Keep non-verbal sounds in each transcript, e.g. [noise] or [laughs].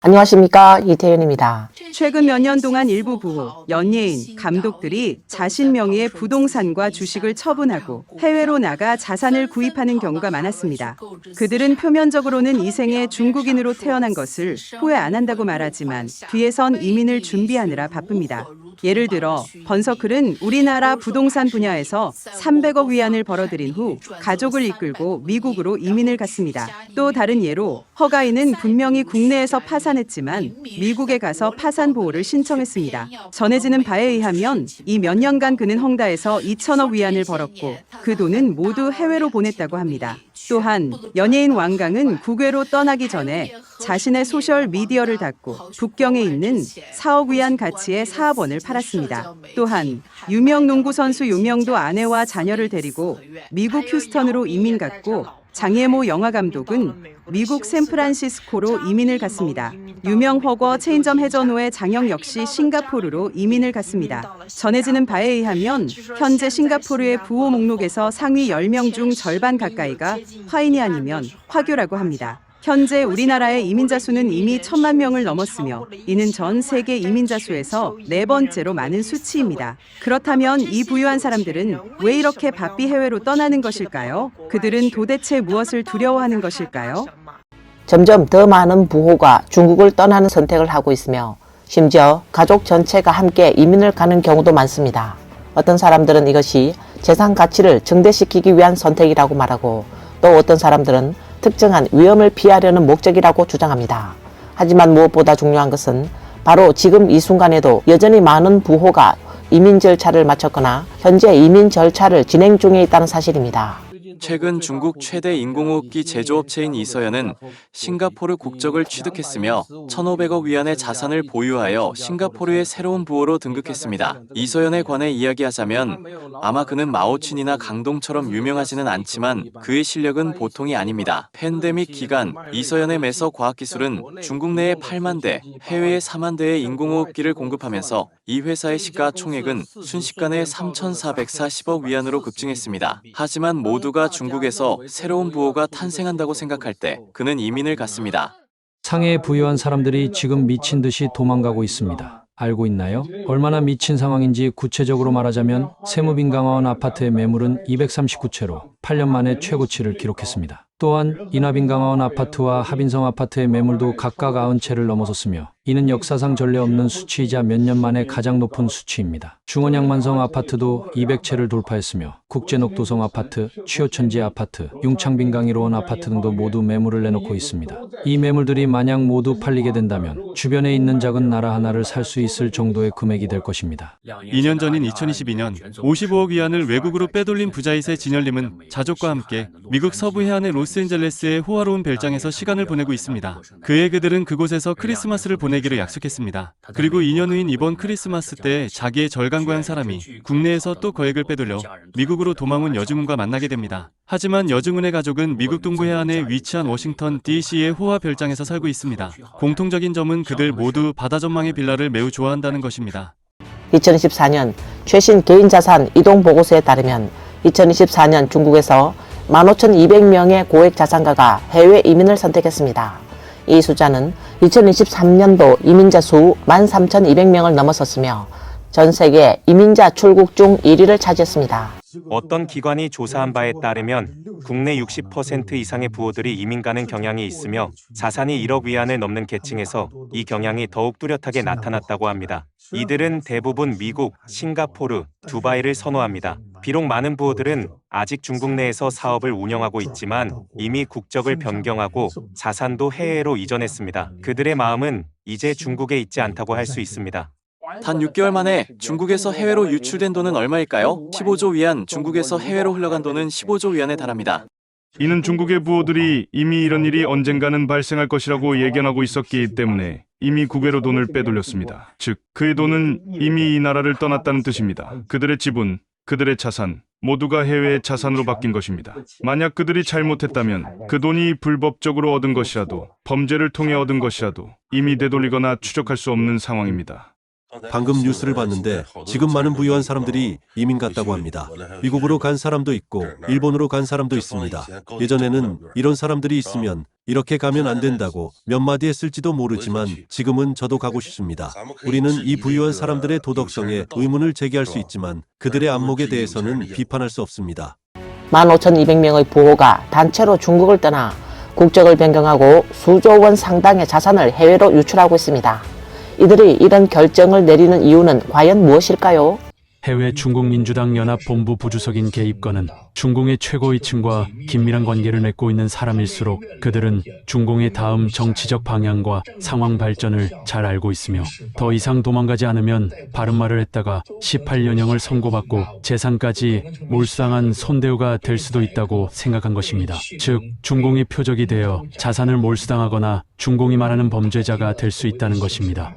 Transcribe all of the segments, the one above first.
안녕하십니까 이태현입니다. 최근 몇 년 동안 일부 부호, 연예인, 감독들이 자신 명의의 부동산과 주식을 처분하고 해외로 나가 자산을 구입하는 경우가 많았습니다. 그들은 표면적으로는 이생에 중국인으로 태어난 것을 후회 안 한다고 말하지만 뒤에선 이민을 준비하느라 바쁩니다. 예를 들어 번서클은 우리나라 부동산 분야에서 300억 위안을 벌어들인 후 가족을 이끌고 미국으로 이민을 갔습니다. 또 다른 예로 허가인은 분명히 국내에서 파산했지만 미국에 가서 파산 보호를 신청했습니다. 전해지는 바에 의하면 이 몇 년간 그는 헝다에서 2천억 위안을 벌었고 그 돈은 모두 해외로 보냈다고 합니다. 또한 연예인 왕강은 국외로 떠나기 전에 자신의 소셜 미디어를 닫고 북경에 있는 4억 위안 가치의 사업원을 팔았습니다. 또한 유명 농구 선수 유명도 아내와 자녀를 데리고 미국 휴스턴으로 이민 갔고 장예모 영화 감독은 미국 샌프란시스코로 이민을 갔습니다. 유명 허거 체인점 해전호의 장영 역시 싱가포르로 이민을 갔습니다. 전해지는 바에 의하면 현재 싱가포르의 부호 목록에서 상위 10명 중 절반 가까이가 화인이 아니면 화교라고 합니다. 현재 우리나라의 이민자 수는 이미 천만 명을 넘었으며 이는 전 세계 이민자 수에서 네 번째로 많은 수치입니다. 그렇다면 이 부유한 사람들은 왜 이렇게 바삐 해외로 떠나는 것일까요? 그들은 도대체 무엇을 두려워하는 것일까요? 점점 더 많은 부호가 중국을 떠나는 선택을 하고 있으며 심지어 가족 전체가 함께 이민을 가는 경우도 많습니다. 어떤 사람들은 이것이 재산 가치를 증대시키기 위한 선택이라고 말하고 또 어떤 사람들은 특정한 위험을 피하려는 목적이라고 주장합니다. 하지만 무엇보다 중요한 것은 바로 지금 이 순간에도 여전히 많은 부호가 이민 절차를 마쳤거나 현재 이민 절차를 진행 중에 있다는 사실입니다. 최근 중국 최대 인공호흡기 제조업체인 이서연은 싱가포르 국적을 취득했으며 1,500억 위안의 자산을 보유하여 싱가포르의 새로운 부호로 등극했습니다. 이서연에 관해 이야기하자면 아마 그는 마오춘이나 강동처럼 유명하지는 않지만 그의 실력은 보통이 아닙니다. 팬데믹 기간 이서연의 매서 과학기술은 중국 내에 8만 대, 해외에 4만 대의 인공호흡기를 공급하면서 이 회사의 시가 총액은 순식간에 3,440억 위안으로 급증했습니다. 하지만 모두가 중국에서 새로운 부호가 탄생한다고 생각할 때 그는 이민을 갔습니다. 상해에 부유한 사람들이 지금 미친 듯이 도망가고 있습니다. 알고 있나요? 얼마나 미친 상황인지 구체적으로 말하자면 세무빈 강화원 아파트의 매물은 239채로 8년 만에 최고치를 기록했습니다. 또한 인하빈 강화원 아파트와 하빈성 아파트의 매물도 각각 90채를 넘어섰으며 이는 역사상 전례 없는 수치이자 몇 년 만에 가장 높은 수치입니다. 중원양만성 아파트도 200채를 돌파했으며 국제녹도성 아파트, 취호천지 아파트, 융창빈 강일호원 아파트 등도 모두 매물을 내놓고 있습니다. 이 매물들이 만약 모두 팔리게 된다면 주변에 있는 작은 나라 하나를 살 수 있을 정도의 금액이 될 것입니다. 2년 전인 2022년 55억 위안을 외국으로 빼돌린 부자이세 진열님은 자족과 함께 미국 서부 해안의 로스앤젤레스의 호화로운 별장에서 시간을 보내고 있습니다. 그의 그들은 그곳에서 크리스마스를 보내 기로 약속했습니다. 그리고 2년 후인 이번 크리스마스 때 자기의 절간 고향 사람이 국내에서 또 거액을 빼돌려 미국으로 도망 온 여중훈과 만나게 됩니다. 하지만 여중훈의 가족은 미국 동부 해안에 위치한 워싱턴 DC의 호화 별장에서 살고 있습니다. 공통적인 점은 그들 모두 바다 전망의 빌라를 매우 좋아한다는 것입니다. 2024년 최신 개인 자산 이동 보고서에 따르면 2024년 중국에서 15,200명의 고액 자산가가 해외 이민을 선택했습니다. 이 숫자는 2023년도 이민자 수 13,200명을 넘어섰으며 전 세계 이민자 출국 중 1위를 차지했습니다. 어떤 기관이 조사한 바에 따르면 국내 60% 이상의 부호들이 이민 가는 경향이 있으며 자산이 1억 위안을 넘는 계층에서 이 경향이 더욱 뚜렷하게 나타났다고 합니다. 이들은 대부분 미국, 싱가포르, 두바이를 선호합니다. 비록 많은 부호들은 아직 중국 내에서 사업을 운영하고 있지만 이미 국적을 변경하고 자산도 해외로 이전했습니다. 그들의 마음은 이제 중국에 있지 않다고 할 수 있습니다. 단 6개월 만에 중국에서 해외로 유출된 돈은 얼마일까요? 15조 위안, 중국에서 해외로 흘러간 돈은 15조 위안에 달합니다. 이는 중국의 부호들이 이미 이런 일이 언젠가는 발생할 것이라고 예견하고 있었기 때문에 이미 국외로 돈을 빼돌렸습니다. 즉, 그의 돈은 이미 이 나라를 떠났다는 뜻입니다. 그들의 지분, 그들의 자산, 모두가 해외의 자산으로 바뀐 것입니다. 만약 그들이 잘못했다면 그 돈이 불법적으로 얻은 것이라도 범죄를 통해 얻은 것이라도 이미 되돌리거나 추적할 수 없는 상황입니다. 방금 뉴스를 봤는데 지금 많은 부유한 사람들이 이민 갔다고 합니다. 미국으로 간 사람도 있고 일본으로 간 사람도 있습니다. 예전에는 이런 사람들이 있으면 이렇게 가면 안 된다고 몇 마디 했을지도 모르지만 지금은 저도 가고 싶습니다. [laughs] 우리는 이 부유한 사람들의 도덕성에 의문을 제기할 수 있지만 그들의 안목에 대해서는 비판할 수 없습니다. 15,200명의 부호가 단체로 중국을 떠나 국적을 변경하고 수조 원 상당의 자산을 해외로 유출하고 있습니다. 이들이 이런 결정을 내리는 이유는 과연 무엇일까요? 해외 중국민주당 연합본부 부주석인 개입건은 중공의 최고위층과 긴밀한 관계를 맺고 있는 사람일수록 그들은 중공의 다음 정치적 방향과 상황 발전을 잘 알고 있으며 더 이상 도망가지 않으면 바른 말을 했다가 18년형을 선고받고 재산까지 몰수당한 손대우가 될 수도 있다고 생각한 것입니다. 즉 중공의 표적이 되어 자산을 몰수당하거나 중공이 말하는 범죄자가 될 수 있다는 것입니다.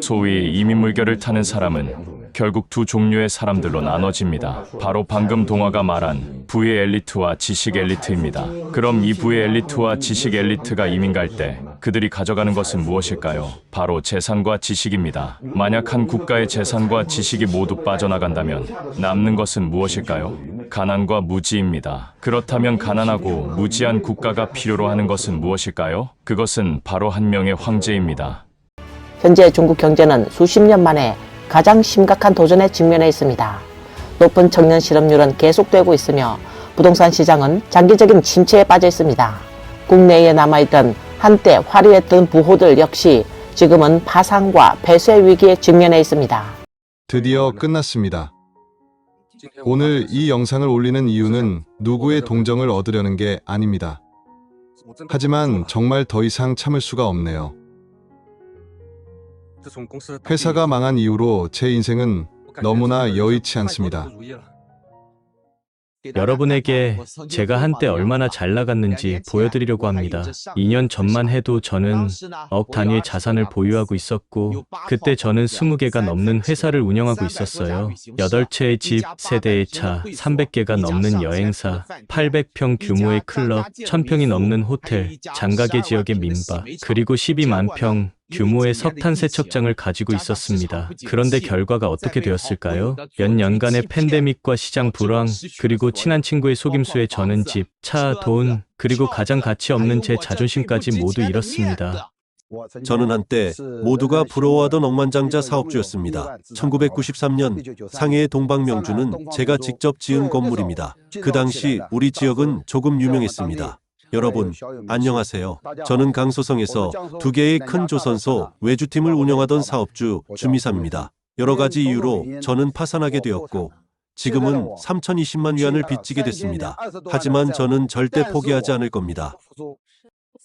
소위 이민 물결을 타는 사람은 결국 두 종류의 사람들로 나눠집니다. 바로 방금 동화가 말한 부의 엘리트와 지식 엘리트입니다. 그럼 이 부의 엘리트와 지식 엘리트가 이민 갈 때 그들이 가져가는 것은 무엇일까요? 바로 재산과 지식입니다. 만약 한 국가의 재산과 지식이 모두 빠져나간다면 남는 것은 무엇일까요? 가난과 무지입니다. 그렇다면 가난하고 무지한 국가가 필요로 하는 것은 무엇일까요? 그것은 바로 한 명의 황제입니다. 현재 중국 경제는 수십 년 만에 가장 심각한 도전에 직면해 있습니다. 높은 청년 실업률은 계속되고 있으며 부동산 시장은 장기적인 침체에 빠져 있습니다. 국내에 남아있던 한때 화려했던 부호들 역시 지금은 파산과 폐쇄 위기에 직면해 있습니다. 드디어 끝났습니다. 오늘 이 영상을 올리는 이유는 누구의 동정을 얻으려는 게 아닙니다. 하지만 정말 더 이상 참을 수가 없네요. 회사가 망한 이후로 제 인생은 너무나 여의치 않습니다. 여러분에게 제가 한때 얼마나 잘 나갔는지 보여드리려고 합니다. 2년 전만 해도 저는 억 단위의 자산을 보유하고 있었고, 그때 저는 20개가 넘는 회사를 운영하고 있었어요. 8채의 집, 3대의 차, 300개가 넘는 여행사, 800평 규모의 클럽, 1000평이 넘는 호텔, 장가계 지역의 민박, 그리고 12만 평, 규모의 석탄 세척장을 가지고 있었습니다. 그런데 결과가 어떻게 되었을까요? 몇 년간의 팬데믹과 시장 불황, 그리고 친한 친구의 속임수에 저는 집, 차, 돈, 그리고 가장 가치 없는 제 자존심까지 모두 잃었습니다. 저는 한때 모두가 부러워하던 억만장자 사업주였습니다. 1993년 상해의 동방명주는 제가 직접 지은 건물입니다. 그 당시 우리 지역은 조금 유명했습니다. 여러분, 안녕하세요. 저는 강소성에서 두 개의 큰 조선소 외주팀을 운영하던 사업주 주미삼입니다. 여러 가지 이유로 저는 파산하게 되었고, 지금은 3,020만 위안을 빚지게 됐습니다. 하지만 저는 절대 포기하지 않을 겁니다.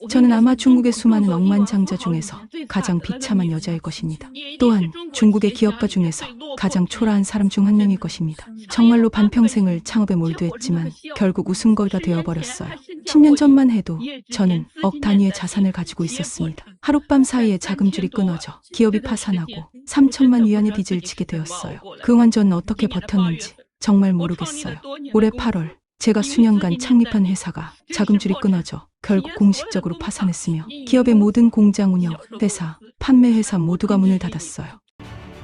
저는 아마 중국의 수많은 억만장자 중에서 가장 비참한 여자일 것입니다. 또한 중국의 기업가 중에서 가장 초라한 사람 중 한 명일 것입니다. 정말로 반평생을 창업에 몰두했지만 결국 웃음거리가 되어버렸어요. 10년 전만 해도 저는 억 단위의 자산을 가지고 있었습니다. 하룻밤 사이에 자금줄이 끊어져 기업이 파산하고 3천만 위안의 빚을 지게 되었어요. 그동안 저는 어떻게 버텼는지 정말 모르겠어요. 올해 8월 제가 수년간 창립한 회사가 자금줄이 끊어져 결국 공식적으로 파산했으며 기업의 모든 공장 운영, 회사, 판매 회사 모두가 문을 닫았어요.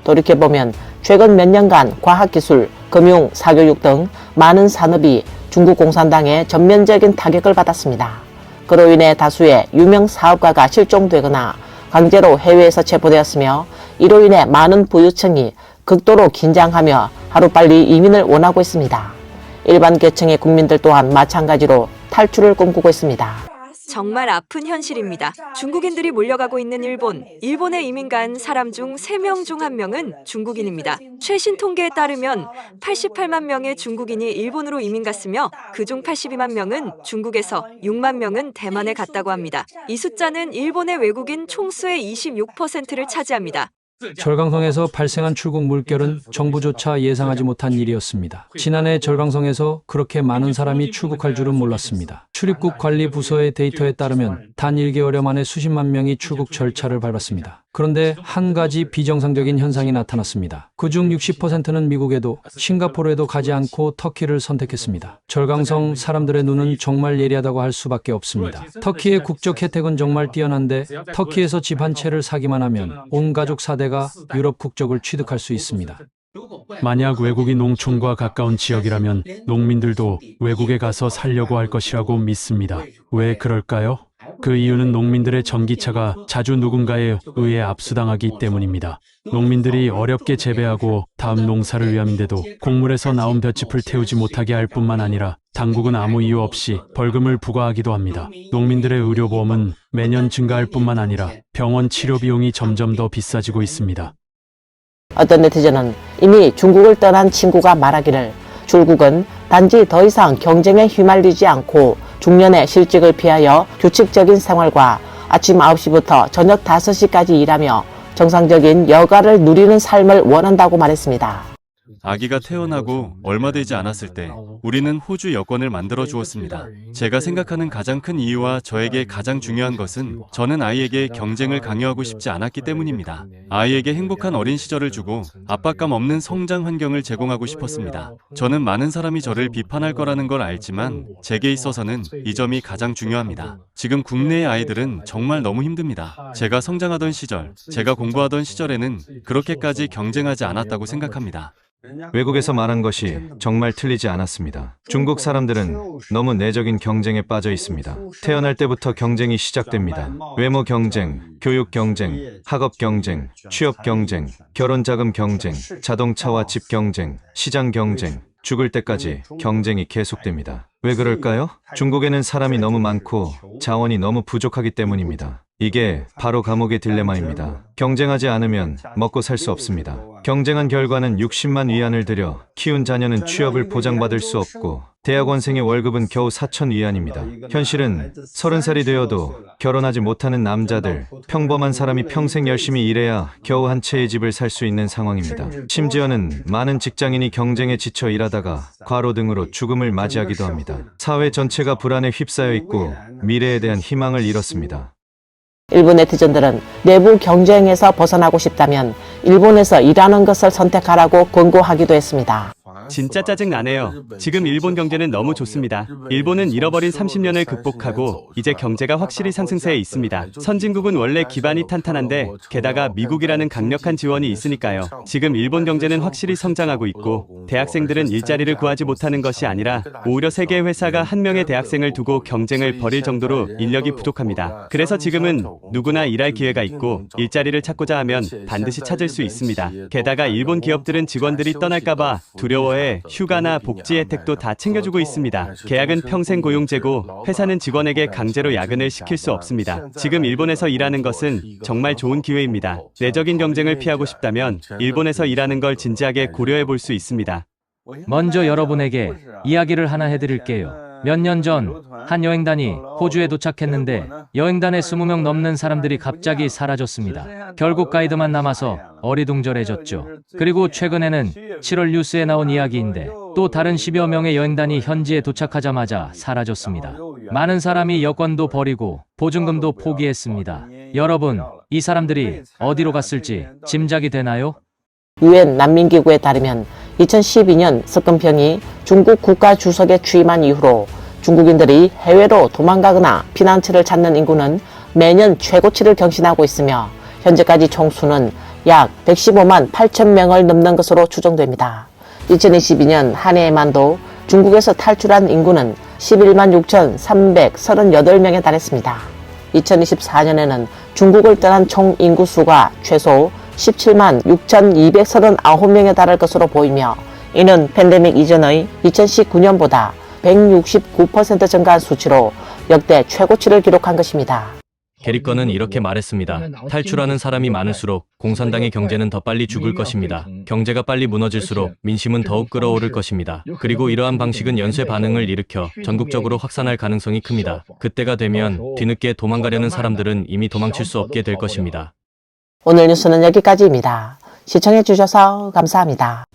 돌이켜보면 최근 몇 년간 과학기술, 금융, 사교육 등 많은 산업이 중국 공산당의 전면적인 타격을 받았습니다. 그로 인해 다수의 유명 사업가가 실종되거나 강제로 해외에서 체포되었으며 이로 인해 많은 부유층이 극도로 긴장하며 하루빨리 이민을 원하고 있습니다. 일반 계층의 국민들 또한 마찬가지로 탈출을 꿈꾸고 있습니다. 정말 아픈 현실입니다. 중국인들이 몰려가고 있는 일본. 일본에 이민 간 사람 중 3명 중 1명은 중국인입니다. 최신 통계에 따르면 88만 명의 중국인이 일본으로 이민 갔으며 그중 82만 명은 중국에서 6만 명은 대만에 갔다고 합니다. 이 숫자는 일본의 외국인 총수의 26%를 차지합니다. 절강성에서 발생한 출국 물결은 정부조차 예상하지 못한 일이었습니다. 지난해 절강성에서 그렇게 많은 사람이 출국할 줄은 몰랐습니다. 출입국 관리 부서의 데이터에 따르면 단 1개월여 만에 수십만 명이 출국 절차를 밟았습니다. 그런데 한 가지 비정상적인 현상이 나타났습니다. 그중 60%는 미국에도 싱가포르에도 가지 않고 터키를 선택했습니다. 절강성 사람들의 눈은 정말 예리하다고 할 수밖에 없습니다. 터키의 국적 혜택은 정말 뛰어난데 터키에서 집 한 채를 사기만 하면 온 가족 4대가 유럽 국적을 취득할 수 있습니다. 만약 외국이 농촌과 가까운 지역이라면 농민들도 외국에 가서 살려고 할 것이라고 믿습니다. 왜 그럴까요? 그 이유는 농민들의 전기차가 자주 누군가에 의해 압수당하기 때문입니다. 농민들이 어렵게 재배하고 다음 농사를 위함인데도 곡물에서 나온 볏짚을 태우지 못하게 할 뿐만 아니라 당국은 아무 이유 없이 벌금을 부과하기도 합니다. 농민들의 의료보험은 매년 증가할 뿐만 아니라 병원 치료 비용이 점점 더 비싸지고 있습니다. 어떤 네티즌은 이미 중국을 떠난 친구가 말하기를 중국은 단지 더 이상 경쟁에 휘말리지 않고 중년의 실직을 피하여 규칙적인 생활과 아침 9시부터 저녁 5시까지 일하며 정상적인 여가를 누리는 삶을 원한다고 말했습니다. 아기가 태어나고 얼마 되지 않았을 때 우리는 호주 여권을 만들어 주었습니다. 제가 생각하는 가장 큰 이유와 저에게 가장 중요한 것은 저는 아이에게 경쟁을 강요하고 싶지 않았기 때문입니다. 아이에게 행복한 어린 시절을 주고 압박감 없는 성장 환경을 제공하고 싶었습니다. 저는 많은 사람이 저를 비판할 거라는 걸 알지만 제게 있어서는 이 점이 가장 중요합니다. 지금 국내의 아이들은 정말 너무 힘듭니다. 제가 성장하던 시절, 제가 공부하던 시절에는 그렇게까지 경쟁하지 않았다고 생각합니다. 외국에서 말한 것이 정말 틀리지 않았습니다. 중국 사람들은 너무 내적인 경쟁에 빠져 있습니다. 태어날 때부터 경쟁이 시작됩니다. 외모 경쟁, 교육 경쟁, 학업 경쟁, 취업 경쟁, 결혼 자금 경쟁, 자동차와 집 경쟁, 시장 경쟁, 죽을 때까지 경쟁이 계속됩니다. 왜 그럴까요? 중국에는 사람이 너무 많고 자원이 너무 부족하기 때문입니다. 이게 바로 감옥의 딜레마입니다. 경쟁하지 않으면 먹고 살 수 없습니다. 경쟁한 결과는 60만 위안을 들여 키운 자녀는 취업을 보장받을 수 없고 대학원생의 월급은 겨우 4천 위안입니다. 현실은 30살이 되어도 결혼하지 못하는 남자들, 평범한 사람이 평생 열심히 일해야 겨우 한 채의 집을 살 수 있는 상황입니다. 심지어는 많은 직장인이 경쟁에 지쳐 일하다가 과로 등으로 죽음을 맞이하기도 합니다. 사회 전체가 불안에 휩싸여 있고 미래에 대한 희망을 잃었습니다. 일부 네티즌들은 내부 경쟁에서 벗어나고 싶다면 일본에서 일하는 것을 선택하라고 권고하기도 했습니다. 진짜 짜증 나네요. 지금 일본 경제는 너무 좋습니다. 일본은 잃어버린 30년을 극복하고 이제 경제가 확실히 상승세에 있습니다. 선진국은 원래 기반이 탄탄한데 게다가 미국이라는 강력한 지원이 있으니까요. 지금 일본 경제는 확실히 성장하고 있고 대학생들은 일자리를 구하지 못하는 것이 아니라 오히려 세계 회사가 한 명의 대학생을 두고 경쟁을 벌일 정도로 인력이 부족합니다. 그래서 지금은 누구나 일할 기회가 있고 일자리를 찾고자 하면 반드시 찾을 수 있습니다. 게다가 일본 기업들은 직원들이 떠날까봐 두려워 해 휴가나 복지 혜택도 다 챙겨주고 있습니다. 계약은 평생 고용제고 회사는 직원에게 강제로 야근을 시킬 수 없습니다. 지금 일본에서 일하는 것은 정말 좋은 기회입니다. 내적인 경쟁을 피하고 싶다면 일본에서 일하는 걸 진지하게 고려해 볼 수 있습니다. 먼저 여러분에게 이야기를 하나 해드릴게요. 몇 년 전 한 여행단이 호주에 도착했는데 여행단의 20명 넘는 사람들이 갑자기 사라졌습니다. 결국 가이드만 남아서 어리둥절해졌죠. 그리고 최근에는 7월 뉴스에 나온 이야기인데 또 다른 10여 명의 여행단이 현지에 도착하자마자 사라졌습니다. 많은 사람이 여권도 버리고 보증금도 포기했습니다. 여러분, 이 사람들이 어디로 갔을지 짐작이 되나요? 유엔 난민기구에 따르면 2012년 석금평이 중국 국가 주석에 취임한 이후로 중국인들이 해외로 도망가거나 피난처를 찾는 인구는 매년 최고치를 경신하고 있으며 현재까지 총수는 약 115만 8천 명을 넘는 것으로 추정됩니다. 2022년 한 해에만도 중국에서 탈출한 인구는 11만 6,338명에 달했습니다. 2024년에는 중국을 떠난 총 인구 수가 최소 17만 6,239명에 달할 것으로 보이며 이는 팬데믹 이전의 2019년보다 169% 증가한 수치로 역대 최고치를 기록한 것입니다. 게리건은 이렇게 말했습니다. 탈출하는 사람이 많을수록 공산당의 경제는 더 빨리 죽을 것입니다. 경제가 빨리 무너질수록 민심은 더욱 끌어오를 것입니다. 그리고 이러한 방식은 연쇄 반응을 일으켜 전국적으로 확산할 가능성이 큽니다. 그때가 되면 뒤늦게 도망가려는 사람들은 이미 도망칠 수 없게 될 것입니다. 오늘 뉴스는 여기까지입니다. 시청해 주셔서 감사합니다.